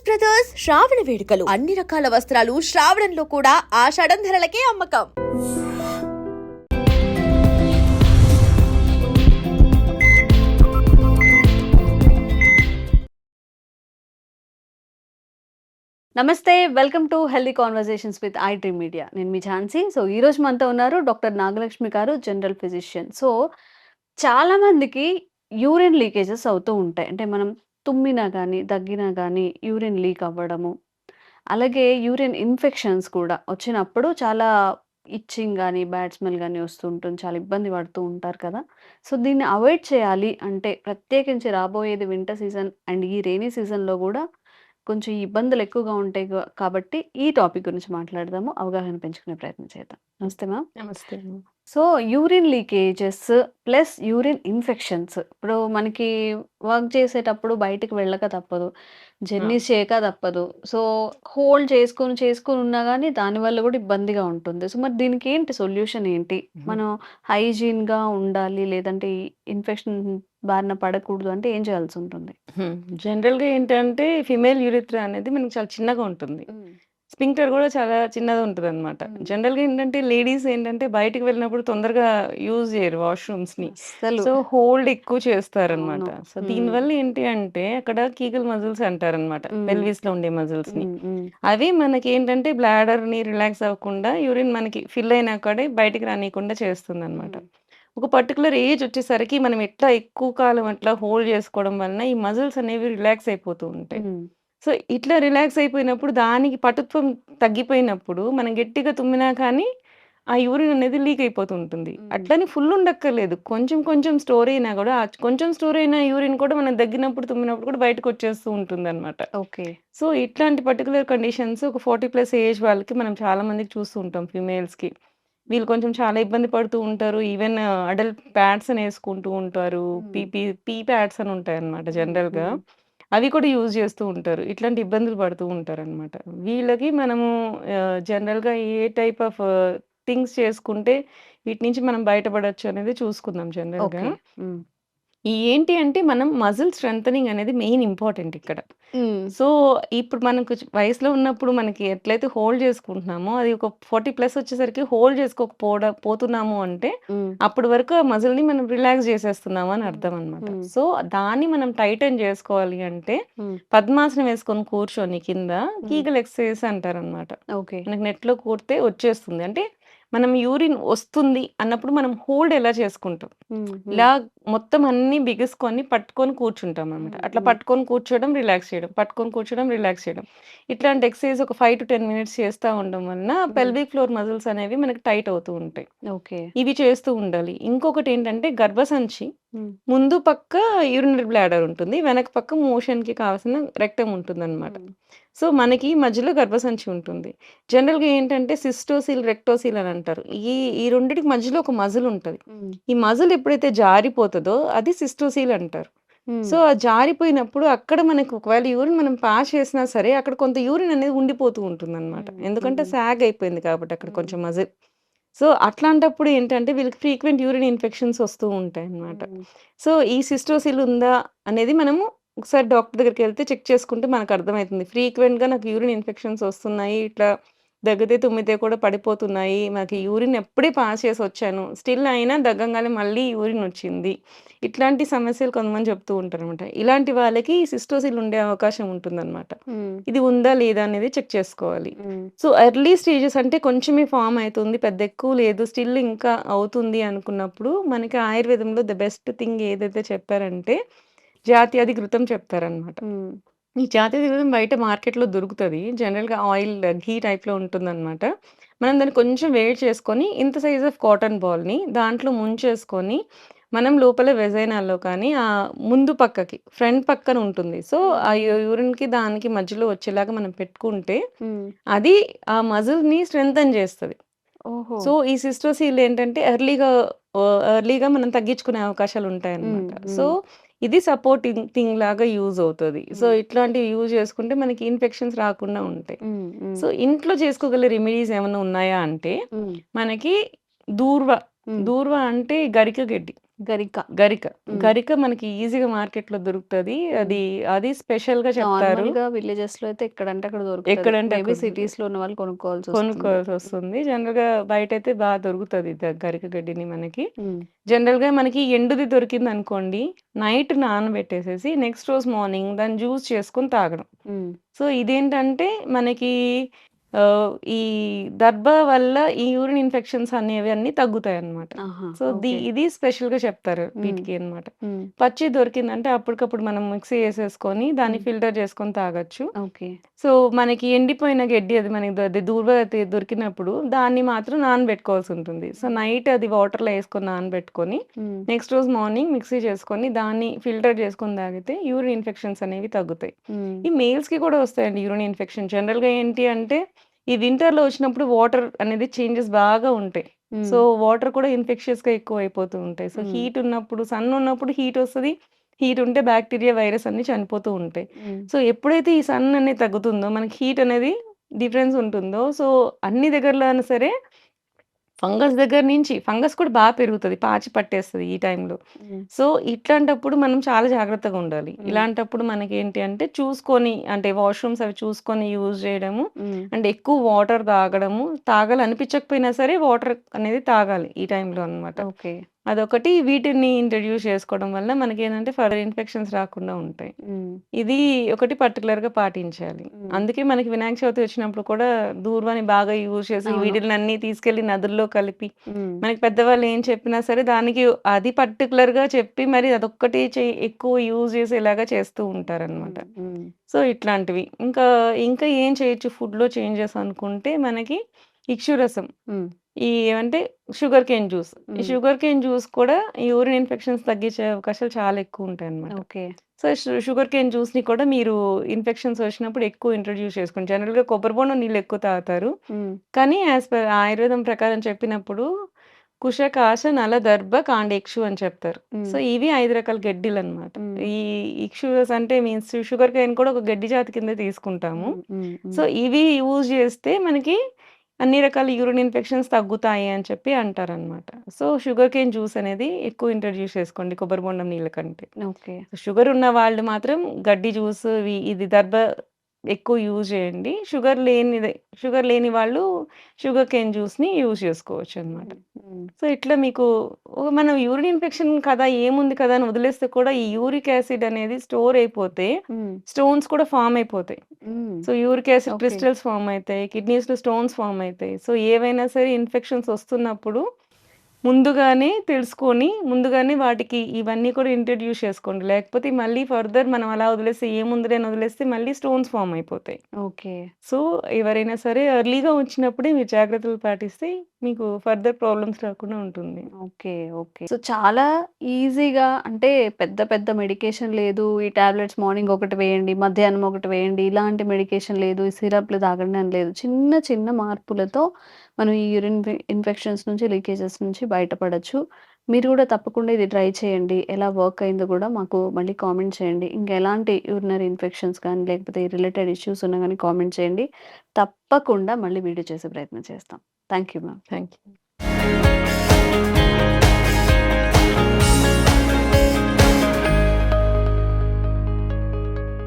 పోచస్ brothers శ్రావణ వేడుకలు. అన్ని రకాల వస్త్రాలు శ్రావణంలో కూడా ఆషాఢం ధరలకే అమ్మకం. నమస్తే welcome to healthy conversations with I dream media నేను మీ ఝాన్సీ. సో ఈ రోజు మనతో ఉన్నారు డాక్టర్ నాగలక్ష్మి గారు జనరల్ ఫిజిషియన్. సో చాలా మందికి యూరిన్ లీకేజెస్ అవుతూ ఉంటాయి. అంటే మనం తుమ్మినా కానీ దగ్గినా కానీ యూరిన్ లీక్ అవ్వడము. అలాగే యూరిన్ ఇన్ఫెక్షన్స్ కూడా వచ్చినప్పుడు చాలా ఇచ్చింగ్ కానీ బ్యాడ్ స్మెల్ కానీ వస్తుంటుంది చాలా ఇబ్బంది పడుతూ ఉంటారు కదా. సో దీన్ని అవాయిడ్ చేయాలి అంటే ప్రత్యేకించి రాబోయేది వింటర్ సీజన్ అండ్ ఈ రెయినీ సీజన్లో కూడా కొంచెం ఇబ్బందులు ఎక్కువగా ఉంటాయి కాబట్టి ఈ టాపిక్ గురించి మాట్లాడదాము. అవగాహన పెంచుకునే ప్రయత్నం చేద్దాం. నమస్తే మ్యామ్. నమస్తే so urine leakages plus urine infections. ఇప్పుడు మనకి వర్క్ చేసేటప్పుడు బయటికి వెళ్ళక తప్పదు. జర్నీస్ చేయక తప్పదు. సో హోల్డ్ చేసుకొని చేసుకొని ఉన్నా కానీ దానివల్ల కూడా ఇబ్బందిగా ఉంటుంది. సో మరి దీనికి ఏంటి సొల్యూషన్ ఏంటి? మనం hygiene గా ఉండాలి లేదంటే ఇన్ఫెక్షన్ బారిన పడకూడదు అంటే ఏం చేయాల్సి ఉంటుంది? జనరల్గా ఏంటంటే ఫిమేల్ యూరిత్రా అనేది మనకి చాలా చిన్నగా ఉంటుంది. స్పింక్టర్ కూడా చాలా చిన్నగా ఉంటుంది అనమాట Mm. జనరల్గా ఏంటంటే లేడీస్ ఏంటంటే బయటికి వెళ్ళినప్పుడు తొందరగా యూజ్ చేయరు వాష్రూమ్స్ని సో హోల్డ్ ఎక్కువ చేస్తారనమాట అవును. So Mm. దీనివల్ల ఏంటి అంటే అక్కడ కీగల్ మజిల్స్ అంటారనమాట. పెల్విస్లో ఉండే మజిల్స్ని అవి మనకి ఏంటంటే బ్లాడర్ని రిలాక్స్ అవ్వకుండా యూరిన్ మనకి ఫిల్ అయినా కూడా బయటికి రానియకుండా చేస్తుంది అనమాట. ఒక పర్టికులర్ ఏజ్ వచ్చేసరికి మనం ఎట్లా ఎక్కువ కాలం అట్లా హోల్డ్ చేసుకోవడం వలన ఈ మజిల్స్ అనేవి రిలాక్స్ అయిపోతూ ఉంటాయి సో ఇట్లా రిలాక్స్ అయిపోయినప్పుడు దానికి పటుత్వం తగ్గిపోయినప్పుడు మనం గట్టిగా తుమ్మినా కానీ ఆ యూరిన్ అనేది లీక్ అయిపోతూ ఉంటుంది మ్మ్. అట్లని ఫుల్ ఉండక్కర్లేదు. కొంచెం కొంచెం స్టోర్ అయినా కూడా కొంచెం స్టోర్ అయిన యూరిన్ కూడా మనం దగ్గినప్పుడు తుమ్మినప్పుడు కూడా బయటకు వచ్చేస్తూ ఉంటుంది అనమాట ఓకే. సో ఇట్లాంటి పర్టికులర్ కండిషన్స్ ఒక ఫార్టీ ప్లస్ ఏజ్ వాళ్ళకి మనం చాలా మందికి చూస్తూ ఉంటాం ఫిమేల్స్కి. వీళ్ళు కొంచెం చాలా ఇబ్బంది పడుతూ ఉంటారు. ఈవెన్ అడల్ట్ ప్యాడ్స్ అని వేసుకుంటూ ఉంటారు. పీపీ పీ ప్యాడ్స్ అని ఉంటాయి అనమాట జనరల్గా. అవి కూడా యూజ్ చేస్తూ ఉంటారు. ఇట్లాంటి ఇబ్బందులు పడుతూ ఉంటారు అనమాట వీళ్ళకి మనము జనరల్గా ఏ టైప్ ఆఫ్ థింగ్స్ చేసుకుంటే వీటి నుంచి మనం బయటపడొచ్చు అనేది చూసుకుందాం జనరల్గా. ఏంటి అంటే మనం మజిల్ స్ట్రెంథనింగ్ అనేది మెయిన్ ఇంపార్టెంట్ ఇక్కడ. సో ఇప్పుడు మనకు వయసులో ఉన్నప్పుడు మనకి ఎట్లయితే హోల్డ్ చేసుకుంటున్నామో అది ఒక ఫార్టీ ప్లస్ వచ్చేసరికి హోల్డ్ చేసుకోకపోవడం పోతున్నాము అంటే అప్పటి వరకు ఆ మజిల్ని మనం రిలాక్స్ చేసేస్తున్నాము అని అర్థం అనమాట. సో దాన్ని మనం టైటన్ చేసుకోవాలి అంటే పద్మాసనం వేసుకొని కూర్చొని కింద కీగల్ ఎక్సర్సైజ్ అంటారనమాట ఓకే. మనకి net లో కూడితే వచ్చేస్తుంది. అంటే మనం యూరిన్ వస్తుంది అన్నప్పుడు మనం హోల్డ్ ఎలా చేసుకుంటాం? ఇలా మొత్తం అన్ని బిగుసుకొని పట్టుకొని కూర్చుంటాం అనమాట అట్లా. పట్టుకొని కూర్చోవడం రిలాక్స్ చేయడం పట్టుకొని కూర్చోవడం రిలాక్స్ చేయడం. ఇట్లాంటి ఎక్సర్సైజ్ ఒక ఫైవ్ టు టెన్ మినిట్స్ చేస్తూ ఉండడం వలన పెల్విక్ ఫ్లోర్ మజిల్స్ అనేవి మనకి టైట్ అవుతూ ఉంటాయి. ఓకే. ఇవి చేస్తూ ఉండాలి. ఇంకొకటి ఏంటంటే గర్భసంచి ముందు పక్క యూరినరీ బ్లాడర్ ఉంటుంది. వెనక పక్క మోషన్కి కావాల్సిన రెక్టం ఉంటుంది అనమాట సో మనకి మధ్యలో గర్భసంచి ఉంటుంది. జనరల్గా ఏంటంటే సిస్టోసిల్ రెక్టోసిల్ అని అంటారు. ఈ ఈ రెండిటికి మధ్యలో ఒక మజిల్ ఉంటుంది. ఈ మజిల్ ఎప్పుడైతే జారిపోతుందో అది సిస్టోసీల్ అంటారు. సో ఆ జారిపోయినప్పుడు అక్కడ మనకు ఒకవేళ యూరిన్ మనం పాస్ చేసినా సరే అక్కడ కొంత యూరిన్ అనేది ఉండిపోతూ ఉంటుంది అనమాట. ఎందుకంటే. సాగ్ అయిపోయింది కాబట్టి అక్కడ. కొంచెం మజిల్. సో అట్లాంటప్పుడు ఏంటంటే వీళ్ళకి ఫ్రీక్వెంట్ యూరిన్ ఇన్ఫెక్షన్స్ వస్తూ ఉంటాయి అన్నమాట సో ఈ సిస్టోసిల్ ఉందా అనేది మనము ఒకసారి డాక్టర్ దగ్గరికి వెళ్తే చెక్ చేసుకుంటే మనకు అర్థమవుతుంది. ఫ్రీక్వెంట్గా నాకు యూరిన్ ఇన్ఫెక్షన్స్ వస్తున్నాయి ఇట్లా దగ్గితే తుమ్మితే కూడా పడిపోతున్నాయి. నాకు యూరిన్ ఎప్పుడే పాస్ చేసి వచ్చాను. స్టిల్ అయినా దగ్గంగానే మళ్ళీ యూరిన్ వచ్చింది. ఇట్లాంటి సమస్యలు కొంతమంది చెప్తూ ఉంటారు అనమాట ఇలాంటి వాళ్ళకి సిస్టోసిల్ ఉండే అవకాశం ఉంటుందన్నమాట. ఇది ఉందా లేదా అనేది చెక్ చేసుకోవాలి. సో ఎర్లీ స్టేజెస్ అంటే కొంచెమే ఫామ్ అవుతుంది. పెద్ద ఎక్కువ లేదు. స్టిల్ ఇంకా అవుతుంది అనుకున్నప్పుడు మనకి ఆయుర్వేదంలో ద బెస్ట్ థింగ్ ఏదైతే చెప్పారంటే జాతీయాది ఘృతం చెప్తారనమాట ఈ జాతీయ ఘృతం బయట మార్కెట్లో దొరుకుతుంది. జనరల్గా ఆయిల్ ఘీ టైప్లో ఉంటుందన్నమాట. మనం దాన్ని కొంచెం వేడి చేసుకొని ఇంత సైజ్ ఆఫ్ కాటన్ బాల్ని దాంట్లో ముంచేసుకొని మనం లోపల వెజైనాల్లో కానీ ఆ ముందు పక్కకి ఫ్రంట్ పక్కన ఉంటుంది. సో ఆ యూరిన్కి దానికి మధ్యలో వచ్చేలాగా మనం పెట్టుకుంటే అది ఆ మజిల్ని స్ట్రెంగ్తన్ చేస్తుంది. ఓహో! సో ఈ సిస్టోసీల్ ఏంటంటే ఎర్లీగా ఎర్లీగా మనం తగ్గించుకునే అవకాశాలు ఉంటాయి అన్నమాట మ్మ్, సో ఇది సపోర్టింగ్ థింగ్ లాగా యూజ్ అవుతుంది. సో మ్మ్. ఇట్లాంటివి యూజ్ చేసుకుంటే మనకి ఇన్ఫెక్షన్స్ రాకుండా ఉంటాయి. ఉమ్, ఉమ్, సో ఇంట్లో చేసుకోగల రెమెడీస్ ఏమైనా ఉన్నాయా అంటే మనకి దూర్వ దూర్వ అంటే గరిక గడ్డి. గరిక. గరిక. గరిక మనకి ఈజీగా మార్కెట్‌లో దొరుకుతది. హ్మ్. అది అది స్పెషల్‌గా చెప్తారు. నార్మల్‌గా విలేజెస్‌లో అయితే ఎక్కడంటే అక్కడ దొరుకుతది. ఎక్కడంటే మేబీ అక్కడ సిటీస్‌లో ఉన్న వాళ్ళు కొనుక్కోవాల్సొస్తుంది. కొనుక్కోవాల్సొస్తుంది. జనరల్‌గా బయటైతే బా దొరుకుతది ద గరిక గడ్డిని మనకి. హ్మ్. జనరల్‌గా మనకి ఎండుది దొరికిందనుకోండి, నైట్ నానబెట్టేసేసి నెక్స్ట్ రోజు మార్నింగ్ దాన్ని జ్యూస్ చేసుకొని తాగడం. సో, ఇదేంటంటే మనకి ఈ దర్భ వల్ల ఈ యూరిన్ ఇన్ఫెక్షన్స్ అనేవి అన్నీ తగ్గుతాయన్నమాట. ఆహా! సో. ఇది స్పెషల్‌గా చెప్తారు హ్మ్. వీటికి అన్నమాట. హ్మ్. పచ్చిది దొరికిందంటే అప్పటికప్పుడు మనం మిక్సీ ఏసేసుకొని దాన్ని. ఫిల్టర్ చేసుకొని తాగొచ్చు. ఓకే. సో, మనకి ఎండిపోయిన గడ్డి అది మనకి ద అది దూర్వతి దొరికినప్పుడు దాన్ని మాత్రం నానబెట్టుకోవాల్సుంటుంది. సో, హ్మ్. నైట్ అది వాటర్‌లో ఏసుకొని నానబెట్టుకొని హ్మ్. నెక్స్ట్ రోజు మార్నింగ్ మిక్సీ చేసుకొని దాన్ని ఫిల్టర్ చేసుకొని తాగితే యూరిన్ ఇన్ఫెక్షన్స్ అనేవి తగ్గుతాయి. ఈ మేల్స్‌కి కూడా వస్తాయండి యూరిన్ ఇన్ఫెక్షన్. జనరల్‌గా ఏంటి అంటే ఈ వింటర్‌లో వచ్చినప్పుడు వాటర్ అనేది చేంజెస్ బాగా ఉంటాయి. సో. వాటర్ కూడా ఇన్ఫెక్షియస్‌గా ఎక్కువైపోతూ ఉంటాయి. సో. హీట్ ఉన్నప్పుడు సన్ ఉన్నప్పుడు హీట్ వస్తది. హీట్ ఉంటే బాక్టీరియా, వైరస్ అన్నీ చనిపోతూ ఉంటాయి. సో, ఎప్పుడైతే ఈ సన్ అనేది తగ్గుతుందో మనకి హీట్ అనేది డిఫరెన్స్ ఉంటుందో సో, అన్ని దగ్గరలో అయినా సరే ఫంగస్ దగ్గర నుంచి ఫంగస్ కూడా బా పెరుగుతది. పాచి పట్టేస్తది ఈ టైంలో. సో, ఇట్లాంటప్పుడు మనం చాలా జాగ్రత్తగా ఉండాలి. ఇలాంటప్పుడు మనకేంటి అంటే చూసుకొని అంటే వాష్‌రూమ్స్ అవి చూసుకొని యూజ్ చేయడము. అండ్ ఎక్కువ వాటర్ తాగడము. తాగాలనిపించకపోయినా సరే వాటర్ అనేది తాగాలి ఈ టైంలో అన్నమాట. ఓకే. అదొకటి వీటిని ఇంట్రొడ్యూస్ చేసుకోవడం వల్ల మనకేందంటే ఫర్దర్ ఇన్ఫెక్షన్స్ రాకుండా ఉంటాయి. ఇది ఒకటి పర్టిక్యులర్‌గా పాటించాలి. హ్మ్. అందుకే మనకి వినాయక చవితి వచ్చినప్పుడు కూడా దూర్వాని బాగా యూజ్ చేసి అవును. వీటిలనన్నీ తీసుకెళ్ళి నదుల్లో కలిపి. మనకి పెద్దవాళ్ళు ఏం చెప్పినా సరే దానికి అది పర్టిక్యులర్‌గా చెప్పి మరి అదొక్కటి ఎక్కువ యూజ్ చేసేలాగా చేస్తూ ఉంటారనమాట. సో, ఇట్లాంటివి. ఇంకా ఇంకా ఏం చేయొచ్చు ఫుడ్‌లో చేంజెస్ అనుకుంటే మనకి ఇక్షురసం. ఈ ఏమంటే షుగర్ కేన్ జ్యూస్. ఈ. షుగర్ కేన్ జ్యూస్ కూడా యూరిన్ ఇన్ఫెక్షన్స్ తగ్గించే అవకాశాలు చాలా ఎక్కువుంటాయన్నమాట. ఓకే. సో, షుగర్ కేన్ జ్యూస్‌ని కూడా మీరు ఇన్ఫెక్షన్స్ వచ్చినప్పుడు ఎక్కువ ఇంట్రొడ్యూస్ చేసుకోండి. జనరల్‌గా కొబ్బరి బోండం నీళ్ళు ఎక్కువ తాగుతారు. కానీ యాస్ పర్ ఆయుర్వేదం ప్రకారం చెప్పినప్పుడు కుష, కాష, నల, దర్భ, కాండేక్షు అని చెప్తారు. సో. ఇవి 5 రకాల గడ్డిలన్నమాట. హ్మ్. ఈ ఇక్షురస్ అంటే మీన్స్ షుగర్ కేన్ కూడా ఒక గడ్డి జాతి కింద తీసుకుంటాము. సో. ఇవి యూజ్ చేస్తే మనకి అన్ని రకాల యూరిన్ ఇన్ఫెక్షన్స్ తగ్గుతాయి అని చెప్పి అంటారనమాట. సో, షుగర్ కేన్ జ్యూస్ అనేది ఎక్కువ ఇంట్రొడ్యూస్ చేసుకోండి కొబ్బరి బోండం నీళ్ళ కంటే. ఓకే. షుగర్ ఉన్న వాళ్ళు మాత్రం గడ్డి జ్యూస్ ఇది దర్భ ఎక్కువ యూజ్ చేయండి. షుగర్ లేనిదే షుగర్ లేని వాళ్ళు షుగర్ కేన్ జ్యూస్‌ని యూజ్ చేసుకోవచ్చనమాట. హ్మ్. హ్మ్. సో, ఇట్లా మీకు మనం యూరిన్ ఇన్ఫెక్షన్ కదా! ఏముంది కదా! అని వదిలేస్తే కూడా ఈ యూరిక్ యాసిడ్ అనేది స్టోర్ అయిపోతే. స్టోన్స్ కూడా ఫార్మ్ అయిపోతాయి. So, uric acid. Crystals form అయితాయి. కిడ్నీస్‌లో స్టోన్స్ ఫార్మ్ అయితాయి. సో, ఏవైనా సరే ఇన్ఫెక్షన్స్ వస్తున్నప్పుడు ముందుగానే తెలుసుకొని, ముందుగానే వాటికి ఇవన్నీ కూడా ఇంట్రొడ్యూస్ చేసుకోండి. లేకపోతే మళ్ళీ ఫర్దర్ మనం అలా వదిలేస్తే ఏముందిలే వదిలేస్తే మళ్ళీ స్టోన్స్ ఫార్మ్ అయిపోతాయి. ఓకే. సో, ఎవరైనా సరే ఎర్లీగా వచ్చినప్పుడే మీరు జాగ్రత్తలు పాటిస్తే మీకు ఫర్దర్ ప్రాబ్లమ్స్ రాకుండా ఉంటుంది. ఓకే. ఓకే. సో, చాలా ఈజీగా అంటే పెద్ద పెద్ద మెడికేషన్ లేదు. ఈ టాబ్లెట్స్ మార్నింగ్ ఒకటి వేయండి, మధ్యాహ్నం ఒకటి వేయండి. ఇలాంటి మెడికేషన్ లేదు. ఈ సిరప్‌లు తాగండి అని లేదు. చిన్న చిన్న మార్పులతో మనం ఈ యూరిన్ ఇన్ఫెక్షన్స్ నుంచి, లీకేజెస్ నుంచి బయటపడొచ్చు. మీరు కూడా తప్పకుండా ఇది ట్రై చేయండి. ఎలా వర్క్ అయిందో కూడా మాకు మళ్ళీ కామెంట్ చేయండి. ఇంకా ఎలాంటి యూరినరీ ఇన్ఫెక్షన్స్ కానీ, లేకపోతే రిలేటెడ్ ఇష్యూస్ ఉన్నా కానీ కామెంట్ చేయండి. తప్పకుండా మళ్ళీ వీడియో చేసే ప్రయత్నం చేస్తాం. Thank you ma'am. Thank you.